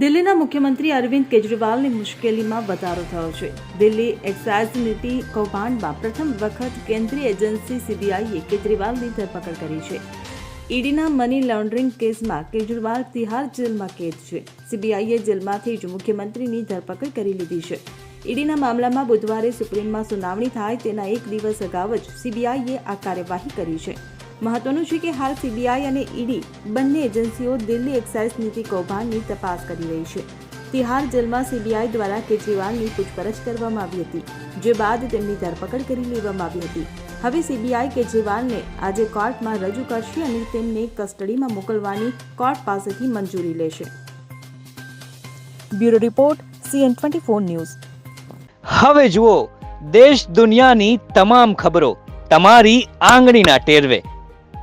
દિલ્હીના મુખ્યમંત્રી અરવિંદ કેજરીવાલની મુશ્કેલીમાં વધારો થયો છે. દિલ્હી એક્સાઇઝ નીતિ કૌભાંડમાં પ્રથમ વખત કેન્દ્રીય એજન્સી સીબીઆઈએ કેજરીવાલની ધરપકડ કરી છે. ઈડીના મની લોન્ડરિંગ કેસમાં કેજરીવાલ તિહાર જેલમાં કેદ છે. સીબીઆઈએ જેલમાંથી જ મુખ્યમંત્રીની ધરપકડ કરી લીધી છે. ઈડીના મામલામાં બુધવારે સુપ્રીમમાં સુનાવણી થાય તેના એક દિવસ અગાઉ જ સીબીઆઈએ આ કાર્યવાહી કરી છે. મહત્વનું છે કે હાલ સીબીઆઈ અને ઈડી બંને એજન્સીઓ દિલ્હી એક્સાઇઝ નીતિ કૌભાંડની તપાસ કરી રહી છે. તિહાર જેલમાં સીબીઆઈ દ્વારા કેજરીવાલની પૂછપરછ કરવામાં આવી હતી, જે બાદ તેમની ધરપકડ કરી લેવામાં આવી હતી. હવે સીબીઆઈ કેજરીવાલને આજે કોર્ટમાં રજૂ કરશે અને તેમને કસ્ટડીમાં મોકલવાની કોર્ટ પાસેથી મંજૂરી લેશે. Bureau report, CN twenty four news. હવે જુઓ, દેશ દુનિયાની તમામ ખબરો, તમારી આંગળીના ટેરવે.